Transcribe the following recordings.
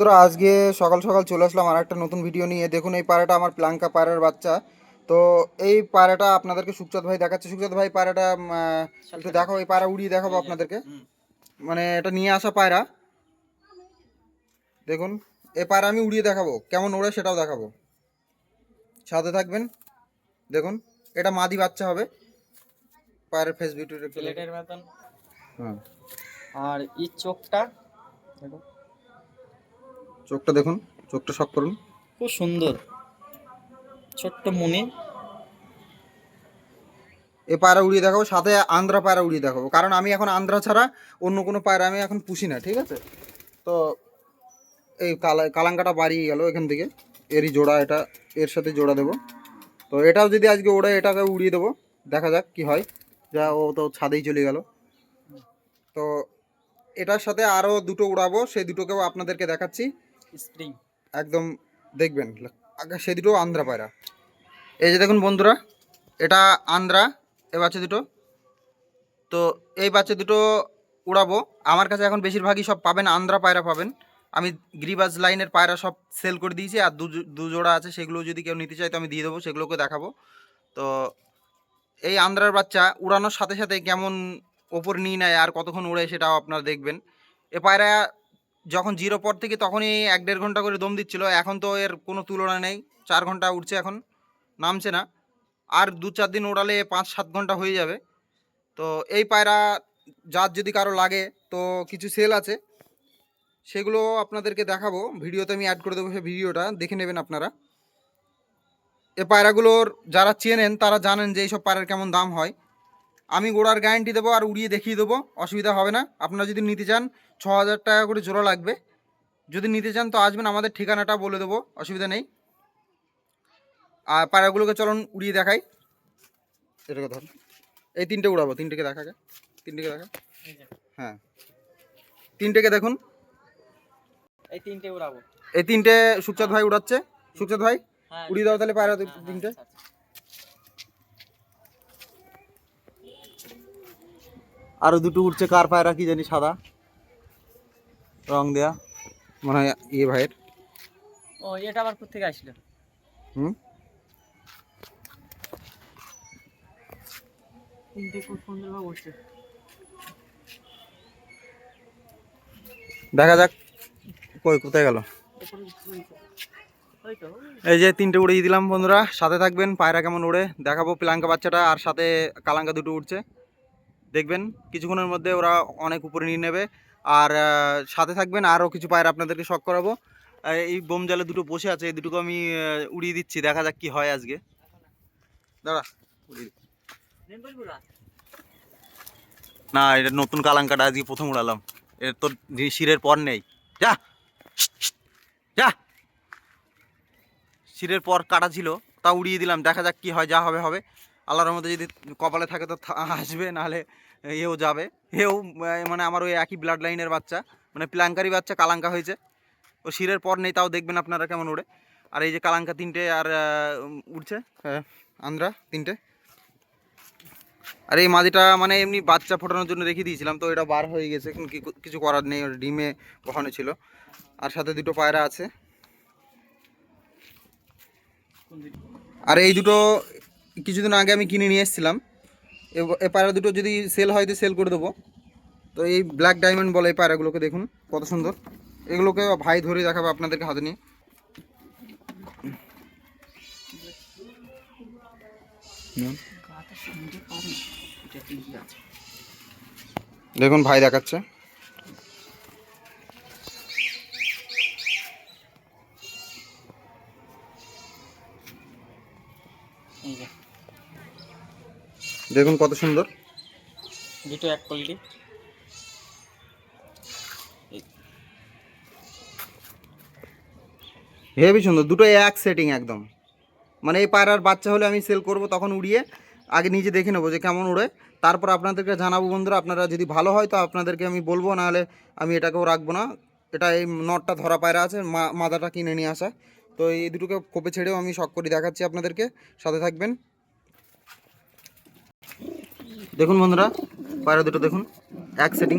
তোরা আজকে সকাল সকাল চলে আসলাম আর একটা নতুন ভিডিও নিয়ে। দেখুন এই পায়রাটা আমার প্লাঙ্কা পায়রার বাচ্চা। তো এই পায়রাটা আপনাদেরকে সুখচাঁদ ভাই দেখাচ্ছে। সুখচাঁদ ভাই পায়রাটা আহ, একটু দেখো এই পায়রা উড়িয়ে দেখাবো আপনাদেরকে। মানে এটা নিয়ে আসা পায়রা। দেখুন এই পায়রা আমি উড়িয়ে দেখাবো। কেমন ওড়ে সেটাও দেখাবো। সাথে থাকবেন। দেখুন এটা মাদি বাচ্চা হবে। পায়রার ফেস বিউটির একটু দেখুন। হ্যাঁ। আর এই চোখটা দেখো, চোখটা দেখুন চোখটা শক করুন। খুব সুন্দর। ছোট্ট মুনি। এ পায়রা উড়িয়ে দেখাবো সাথে আন্ধ্রা পায়রা উড়িয়ে দেখাবো। কারণ আমি এখন আন্ধ্রা ছাড়া অন্য কোনো পায়রা আমি এখন পুষি না ঠিক আছে? তো এই কালা কালাঙ্কাটা বাড়িয়ে গেল এখান থেকে। এরই জোড়া এটা এর সাথে জোড়া দেবো। তো এটাও যদি আজকে ওড়ে এটাকে উড়িয়ে দেবো। দেখা যাক কি হয়। যা ও তো ছাদেই চলে গেল। তো এটার সাথে আরও দুটো উড়াবো সেই দুটোকেও আপনাদেরকে দেখাচ্ছি। স্প্রিং। একদম দেখবেন সে দুটো আন্ধ্রা পায়রা। এই যে দেখুন বন্ধুরা, এটা আন্ধ্রা এ বাচ্চা দুটো। তো এই বাচ্চা দুটো উড়াবো। আমার কাছে এখন বেশিরভাগই সব পাবেন আন্ধ্রা পায়রা পাবেন। আমি গ্রিবাজ লাইনের পায়রা সব সেল করে দিয়েছি, আর দু জোড়া আছে, সেগুলো যদি কেউ নিতে চায় তো আমি দিয়ে দেবো, সেগুলোকে দেখাবো। তো এই আন্ধ্রার বাচ্চা উড়ানোর সাথে সাথে কেমন ওপর নিয়ে নেয় আর কতক্ষণ উড়ে সেটাও আপনারা দেখবেন। এ পায়রা যখন জিরো পর থেকে তখনই এক দেড় ঘণ্টা করে দম দিচ্ছিল, এখন তো এর কোনো তুলনা নেই, চার ঘণ্টা উঠছে এখন, নামছে না, আর দু চার দিন ওড়ালে পাঁচ সাত ঘণ্টা হয়ে যাবে, তো এই পায়রা যার যদি কারও লাগে, তো কিছু সেল আছে, সেগুলো আপনাদেরকে দেখাবো, ভিডিওতে আমি অ্যাড করে দেবো সেই ভিডিওটা, দেখে নেবেন আপনারা। এ পায়রাগুলোর যারা চেনেন, তারা জানেন যে এইসব পায়রার কেমন দাম হয়। আমি গোড়ার গ্যারান্টি দেবো আর উড়িয়ে দেখিয়ে দেবো, অসুবিধা হবে না। আপনারা যদি নিতে চান ছ হাজার টাকা করে জোড়া লাগবে। যদি নিতে চান তো আসবেন আমাদের ঠিকানাটা বলে দেবো অসুবিধা নেই। আর পায়রাগুলোকে চলুন উড়িয়ে দেখাই। এটাকে ধর। এই তিনটে উড়াবো তিনটেকে দেখাকে তিনটেকে দেখা হ্যাঁ। তিনটেকে দেখুন। এই তিনটে উড়াবো। এই তিনটে সুখচাঁদ ভাই উড়াচ্ছে। সুখচাঁদ ভাই হ্যাঁ উড়িয়ে দাও তাহলে পায়রা হ্যাঁ, হ্যাঁ, তিনটে। আচ্ছা, আচ্ছা। আরও দুটো উঠছে কার পায়রা কি জানি সাদা। রং দেয়া মনে হয় ইয়ে ভাইয়ের। ও এটা আবার কোথেকে আসলো? হুম? দেখা যাক কই কোথায় গেল? এই যে তিনটে উড়িয়ে দিলাম বন্ধুরা সাথে থাকবেন পায়রা কেমন উড়ে দেখাবো পিলাঙ্কা বাচ্চাটা আর সাথে কালাঙ্কা দুটো উঠছে দেখবেন কিছুক্ষণের মধ্যে ওরা অনেক উপরে নিয়ে নেবে। আর সাথে থাকবেন আরও কিছু পায়রা আপনাদেরকে শখ করাবো। এই বোম জালে দুটো বসে আছে, এই দুটোকে আমি উড়িয়ে দিচ্ছি, দেখা যাক কি হয় আজকে। দাঁড়া না, এটা নতুন কালাঙ্কাটা, আজকে প্রথম উড়ালাম। এর তো শিরের পর নেই। যা! যা! শিরের পর কাটা ছিল, তা উড়িয়ে দিলাম, দেখা যাক কি হয়, যা হবে হবে। আল্লাহর মধ্যে যদি কপালে থাকে তো আসবে নাহলে এও যাবে। এও মানে আমার ওই একই ব্লাড লাইনের বাচ্চা মানে প্লাঙ্কারি বাচ্চা কালাঙ্কা হয়েছে। ও শিরের পর নেই তাও দেখবেন আপনারা কেমন উড়ে আর এই যে কালাঙ্কা তিনটে আর উড়ছে আহ, আন্দ্রা তিনটে। আর এই মাদিটা মানে এমনি বাচ্চা ফোটানোর জন্য রেখে দিয়েছিলাম তো এটা বার হয়ে গেছে। কিছু করার নেই ওর ডিমে বসানো ছিল। আর সাথে দুটো পায়রা আছে। আর এই দুটো কিছুদিন আগে আমি কিনে নিয়ে এসেছিলাম। এ- পায়রা দুটো যদি সেল হয় তো সেল করে দেবো। তো এই ব্ল্যাক ডায়মন্ড বলে এই পায়রাগুলোকে দেখুন কত সুন্দর। এগুলোকে ভাই ধরে দেখাবো আপনাদেরকে হাতে নিয়ে। দেখুন ভাই দেখাচ্ছে। দেখুন কত সুন্দর। দুটো এক কোয়ালিটি হেভি সুন্দর দুটো এক সেটিং একদম। মানে এই পায়রার বাচ্চা হলে আমি সেল করব তখন উড়িয়ে আগে নিজে দেখে নেব যে কেমন উড়ে তারপর আপনাদেরকে জানাব বন্ধুরা আপনারা যদি ভালো হয় তো আপনাদেরকে আমি বলব নাহলে আমি এটাকেও রাখব না। এটা এই নটটা ধরা পায়রা আছে মা- মাদাটা কিনে নিয়ে আসা। তো এই দুটোকে কোপে ছেড়েও আমি শখ করে দেখাচ্ছি আপনাদেরকে। সাথে থাকবেন। দেখুন বন্ধুরা পায়রা দুটো দেখুন এক সেটিং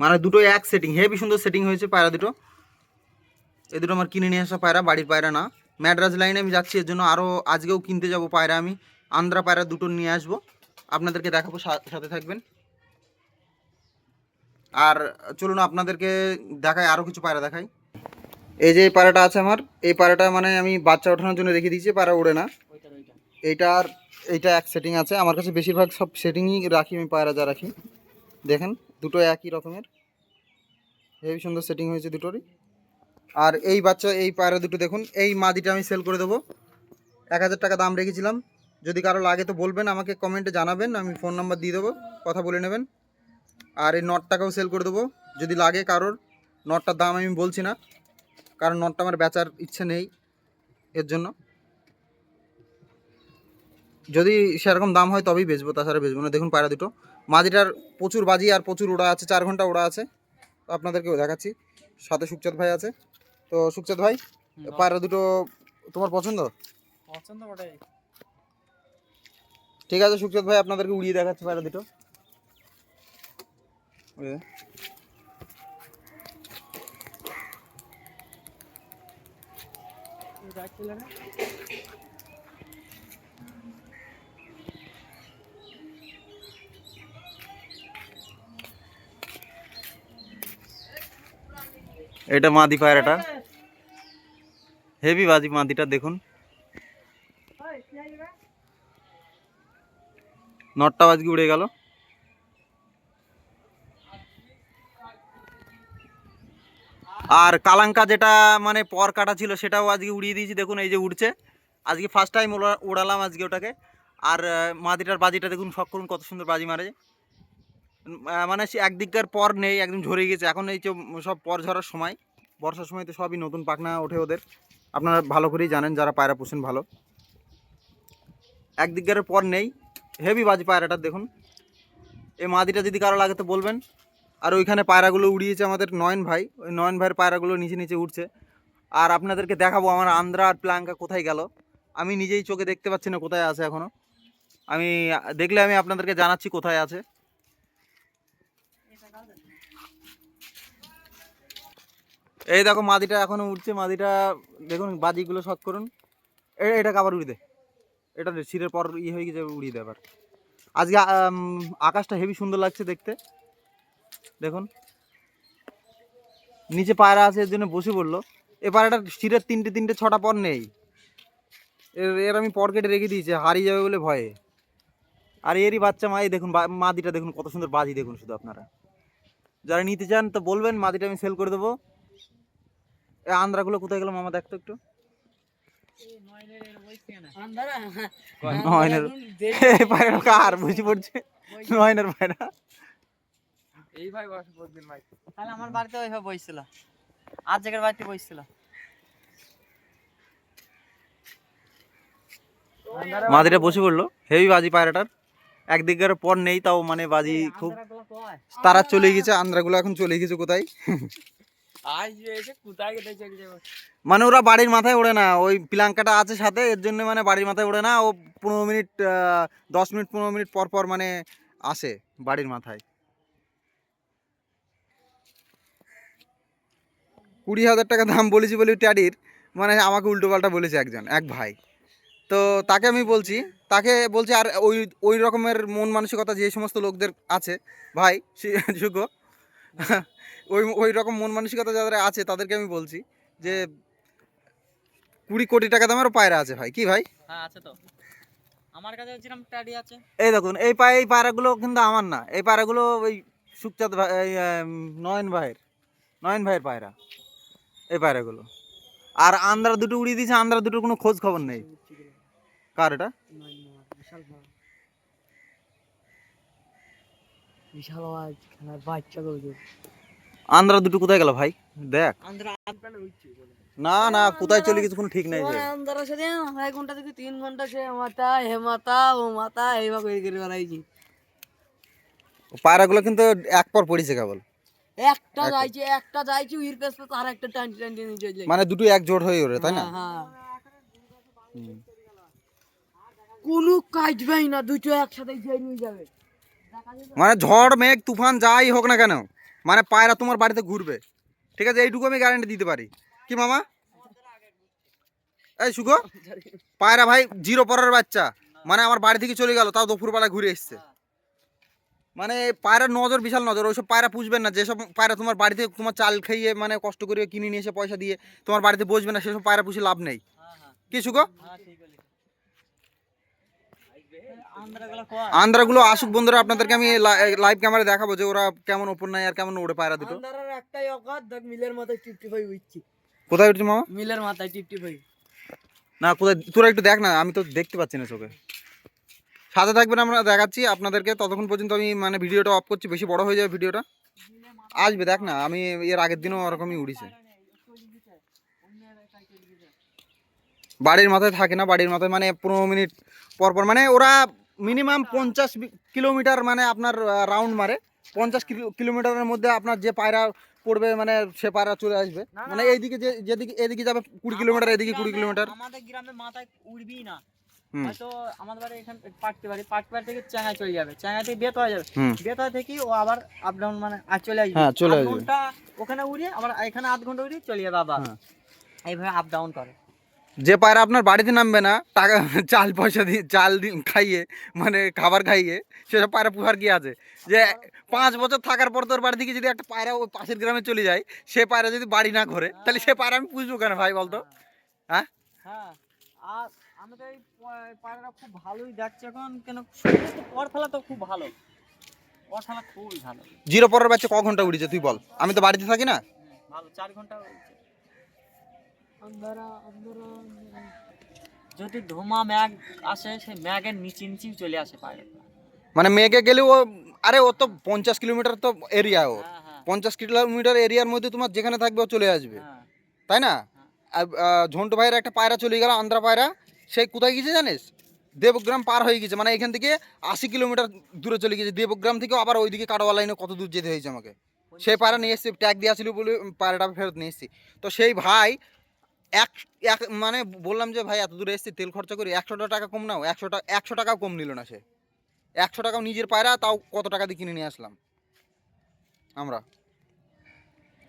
মানে দুটো এক সেটিং হেভি সুন্দর সেটিং হয়েছে পায়রা দুটো। এই দুটো আমার কিনে নিয়ে আসা পায়রা বাড়ির পায়রা না। ম্যাড্রাস লাইনে আমি যাচ্ছি এর জন্য আরও আজকেও কিনতে যাব পায়রা আমি। আন্দ্রা পায়রা দুটো নিয়ে আসব। আপনাদেরকে দেখাবো সাথে থাকবেন। আর চলুন আপনাদেরকে দেখাই আরও কিছু পায়রা দেখাই। এই যে এই পায়রাটা আছে আমার এই পায়রাটা মানে আমি বাচ্চা ওঠানোর জন্য রেখে দিয়েছি পায়রা ওড়ে না। এইটার এইটা এক সেটিং আছে। আমার কাছে বেশিরভাগ সব সেটিংই রাখি, আমি পায়রা যা রাখি। দেখেন, দুটো একই রকমের। হেভি সুন্দর সেটিং হয়েছে দুটোরই। আর এই বাচ্চা, এই পায়রা দুটো দেখুন, এই মাদিটা আমি সেল করে দেবো। এক হাজার টাকা দাম রেখেছিলাম। যদি কারও লাগে তো বলবেন, আমাকে কমেন্টে জানাবেন, আমি ফোন নাম্বার দিয়ে দেবো, কথা বলে নেবেন। আর এই নটটাকেও সেল করে দেবো। যদি লাগে কারোর, নটটার দাম আমি বলছি না, কারণ নটটা আমার বেচার ইচ্ছে নেই এর জন্য। যদি সেরকম দাম হয় তবেই বেচবো তাছাড়া বেচবো না। দেখুন পায়রা দুটো। মাদিটার প্রচুর বাজি আর প্রচুর ওড়া আছে চার ঘণ্টা ওড়া আছে। তো আপনাদেরকেও দেখাচ্ছি। সাথে সুখচাঁদ ভাই আছে। তো সুখচাঁদ ভাই পায়রা দুটো তোমার পছন্দ? পছন্দ ঠিক আছে সুখচাঁদ ভাই আপনাদেরকে উড়িয়ে দেখাচ্ছি পায়রা দুটো। ওই যে। এটা মাদি পায়রাটা। হেভি বাজি মাদিটা, দেখুন। নটটা বাজকে উড়ে গেল। আর কালাঙ্কা যেটা মানে পর কাটা ছিল, সেটাও আজকে উড়িয়ে দিয়েছি, দেখুন, এই যে উড়ছে। আজকে ফার্স্ট টাইম উড়ালাম আজকে ওটাকে। আর মাদিটার বাজিটা দেখুন শখ করুন কত সুন্দর বাজি মারে মানে সে একদিককার পর নেই, একদম ঝরে গেছে। এখন এই সব পর ঝরার সময়, বর্ষার সময় তো সবই নতুন পাখনা ওঠে ওদের। আপনারা ভালো করেই জানেন, যারা পায়রা পোষেন ভালো। একদিককার পর নেই হেভি বাজি পায়রাটার দেখুন। এই মাদিটা যদি কারও লাগে তো বলবেন। আর ওইখানে পায়রাগুলো উড়িয়েছে আমাদের নয়ন ভাই। ওই নয়ন ভাইয়ের পায়রাগুলো নিচে নিচে উঠছে আর আপনাদেরকে দেখাবো আমার আন্দ্রা আর প্লাঙ্কা কোথায় গেল। আমি নিজেই চোখে দেখতে পাচ্ছি না কোথায় আছে এখনও আমি দেখলে আমি আপনাদেরকে জানাচ্ছি কোথায় আছে। এই দেখো মাদিটা, এখনও উঠছে মাদিটা। দেখুন, বাজিগুলো শখ করুন। এটা আবার উড়িয়ে দে। এটা ছিঁড়ের পর ইয়ে হয়ে গেছে উড়িয়ে দে আবার আজকে আকাশটা হেভি সুন্দর লাগছে দেখতে। দেখুন। নিচে পায়রা আছে, এর জন্য বসে পড়ল। এ পায়রাটা শিরের তিনটে তিনটে, ছটা পর নেই। এর এর আমি পর কেটে রেখে দিয়েছি, হারিয়ে যাবে বলে ভয়ে। আর এরই বাচ্চা মাই, দেখুন মাদিটা দেখুন, কত সুন্দর বাজি দেখুন শুধু আপনারা। যারা নিতে চান তো বলবেন, মাদিটা আমি সেল করে দেবো। আন্দ্রাগুলো কোথায় গেল? মামা দেখতো একটু। নয়নের পায়রা কার বুঝি পড়ছে। নয়নের পায়রা। এই ভাই বসে প্রতিদিন ভাই। তাহলে আমার বাড়িতে ওইভাবে বসছিল আর জায়গার বাড়িতে বসছিল মাদিটা বসে পড়ল। হেভি বাজি পায়রাটার। একদিকের পর নেই তাও মানে বাজি খুব তারা চলে গেছে আন্দ্রাগুলো এখন চলে গেছে কোথায়? মানে ওরা বাড়ির মাথায় ওড়ে না। ওই প্লাঙ্কাটা আছে সাথে, এর জন্য মানে বাড়ির মাথায় ওড়ে না। ও পনেরো মিনিট দশ মিনিট, পনেরো মিনিট পর পর মানে আসে বাড়ির মাথায়। কুড়ি হাজার টাকা দাম বলেছি বলে ট্যাডির মানে আমাকে উল্টো পাল্টা বলেছে একজন, এক ভাই। তো তাকে আমি বলছি, তাকে বলছি, আর ওই ওই রকমের মন মানসিকতা যে সমস্ত লোকদের আছে, ভাই যোগ্য ওই ওই রকম মন মানসিকতা যাদের আছে তাদেরকে আমি বলছি যে কুড়ি কোটি টাকা দামেরও পায়রা আছে ভাই। কি ভাই? হ্যাঁ আছে তো। আমার কাছে যেরকম টাডি আছে। এই দেখুন এই পায়ে এই পায়রাগুলো কিন্তু আমার না। এই পায়রাগুলো ওই সুখচাঁদ ভাই এই, নয়ন ভাইয়ের। নয়ন ভাইয়ের পায়রা। এই পায়রাগুলো। আর আন্দ্রা দুটো উড়িয়ে দিয়েছে আন্দ্রা দুটোর কোনো খোঁজ খবর নেই। কার এটা? বিশাল আওয়াজ খেলার বাচ্চা আন্দ্রা দুটো কোথায় গেল ভাই? দেখ। আন্দ্রা আন্দ্রা না না কোথায় চলে গেছে কোনো ঠিক নাই যে। আন্দারের সাথে এক ঘণ্টা থেকে তিন ঘণ্টা সে মাথা হে মাথা ও মাথা এইভাবে করে করে বেড়াইছি। পায়রাগুলো কিন্তু এক পর পড়েছে কেবল। একটা যাইছে একটা যাইছে উইর পেস পেস আর একটা টান টান টেনে চলে মানে দুটো এক জোট হয়ে ওরে তাই না? হ্যাঁ হুম। কোনো কাটবেই না দুটো একসাথে ঝেড়ে নিয়ে যাবে। মানে ঝড়, মেঘ, তুফান, যাই হোক না কেন মানে পায়রা তোমার বাড়িতে ঘুরবে। ঠিক আছে, এইটুকু আমি গ্যারান্টি দিতে পারি। কি মামা? এই সুগো পায়রা ভাই জিরো পরের বাচ্চা মানে আমার বাড়ি থেকে চলে গেল, তাও দুপুরবেলা ঘুরে এসছে। মানে পায়রার নজর, বিশাল নজর, ওইসব পায়রা পুষবেন না, যেসব পায়রা তোমার বাড়িতে তোমার চাল খাইয়ে মানে কষ্ট করে কিনে নিয়ে এসে পয়সা দিয়ে তোমার বাড়িতে বসবে না, সেসব পায়রা পুষে লাভ নেই। কি সুগো আন্দ্রাগুলো আসুক বন্ধুরা আপনাদেরকে আমি লাইভ ক্যামেরা দেখাবো যে ওরা কেমন ওপর নাই আর কেমন ওড়ে পায়রা দুটো একটাই অকাত দেখ মিলের মাথায় টিপটি ভাই উঠছি। কোথায় উঠছে মামা? মিলের মাথায় টিপটি ভাই না কোথায় তোরা একটু দেখ না আমি তো দেখতে পাচ্ছি না চোখে। সাথে থাকবেন আমরা দেখাচ্ছি আপনাদেরকে। ততক্ষণ পর্যন্ত আমি মানে ভিডিওটা অফ করছি বেশি বড় হয়ে যাবে ভিডিওটা। আসবে দেখ না আমি এর আগের দিনও ওরকমই উড়িছে। বাড়ির মাথায় থাকে না বাড়ির মাথায় মানে পনেরো মিনিট পর পর মানে ওরা মিনিমাম পঞ্চাশ কিলোমিটার মানে আপনার রাউন্ড মারে। পঞ্চাশ কিলোমিটারের মধ্যে আপনার যে পায়রা পড়বে মানে সে পায়রা চলে আসবে। মানে এইদিকে যে যেদিকে এদিকে যাবে কুড়ি কিলোমিটার এদিকে কুড়ি কিলোমিটার। আমাদের গ্রামে মাথায় উড়বি না। হয়তো আমাদের বাড়ি এখানে পাটতে বাড়ি পাটতে বাড়ি থেকে চলে যাবে। থেকে বেত হয়ে যাবে। থেকে ও আবার আপ ডাউন মানে আর চলে আসবে। হ্যাঁ, চলে আসবে। ঘণ্টা ওখানে উড়িয়ে আবার এখানে আধ ঘণ্টা উড়িয়ে চলে যাবে আবার। হ্যাঁ। এইভাবে আপ ডাউন করে। যে পায়রা আপনার বাড়িতে নামবে না টাকা চাল পয়সা দিয়ে চাল দিয়ে খাইয়ে মানে খাবার খাইয়ে সেসব পায়রা পুহার কি আছে? যে পাঁচ বছর থাকার পর তোর বাড়ি থেকে যদি একটা পায়রা ওই পাশের গ্রামে চলে যায় সে পায়রা যদি বাড়ি না করে তাহলে সে পায়রা আমি পুষবো কেন ভাই বলতো? হ্যাঁ? হ্যাঁ আর আমি তো এই পায়রাটা খুব ভালোই দেখছি এখন কেন তো খুব ভালো। পর খুবই ভালো। জিরো পরের বাচ্চা ক ঘণ্টা উড়েছে তুই বল? আমি তো বাড়িতে থাকি না। ভালো চার ঘণ্টা যদি ধোমা ম্যাগ আসে সেই ম্যাগের নিচে নিচেই চলে আসে মানে মেঘে গেলেও ও আরে ও তো পঞ্চাশ কিলোমিটার তো এরিয়া ও। হ্যাঁ হ্যাঁ। পঞ্চাশ কিলোমিটার এরিয়ার মধ্যে তোমার যেখানে থাকবে ও চলে আসবে। হ্যাঁ। তাই না? ঝন্টু ভাইয়ের একটা পায়রা চলে গেল আন্ধ্রা পায়রা। সে কোথায় গেছে জানিস? দেবগ্রাম পার হয়ে গেছে মানে এখান থেকে আশি কিলোমিটার দূরে চলে গেছে দেবগ্রাম থেকে আবার ওইদিকে কাটোয়া লাইনে কত দূর যেতে হয়েছে আমাকে। সেই পায়রা নিয়ে এসেছি ট্যাগ দিয়ে আসছিল বলে পায়রাটা ফেরত নিয়ে এসেছি। তো সেই ভাই এক এক মানে বললাম যে ভাই এত দূরে এসেছি তেল খরচা করি একশো টাকা কম নাও একশো টাকা একশো টাকাও কম নিল না সে। একশো টাকাও নিজের পায়রা তাও কত টাকা দিয়ে কিনে নিয়ে আসলাম। আমরা।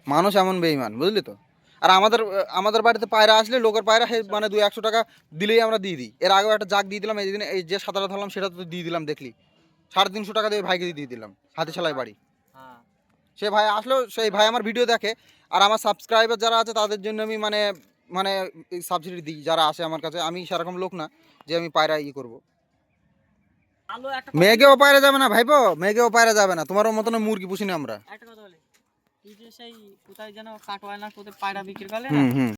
মানুষ এমন বেইমান বুঝলি তো? আর আমাদের আমাদের বাড়িতে পায়রা আসলে লোকের পায়রা সে মানে দু একশো টাকা দিলেই আমরা দিয়ে দিই। এর আগেও একটা জাগ দিয়ে দিলাম এই দিন এই যে সাঁতারা ধরলাম সেটা তো দিয়ে দিলাম দেখলি? সাড়ে তিনশো টাকা দিয়ে ভাইকে দিয়ে দিলাম হাতে সেলাই বাড়ি। হ্যাঁ। সে ভাই আসলেও সেই ভাই আমার ভিডিও দেখে আর আমার সাবস্ক্রাইবার যারা আছে তাদের জন্য আমি মানে মানে সাবসিডি দিই যারা আসে আমার কাছে আমি সেরকম লোক না যে আমি পায়রা ই করব। মেঘেও পায়রা যাবে না ভাইপো? মেঘেও পায়রা যাবে না তোমার মতন মুরগি পুষিনি আমরা। একটা কথা বলি। সেই কোথায় যেন কাটোয়ায় না কোথায় পায়রা বিক্রি করে না? হুম হুম।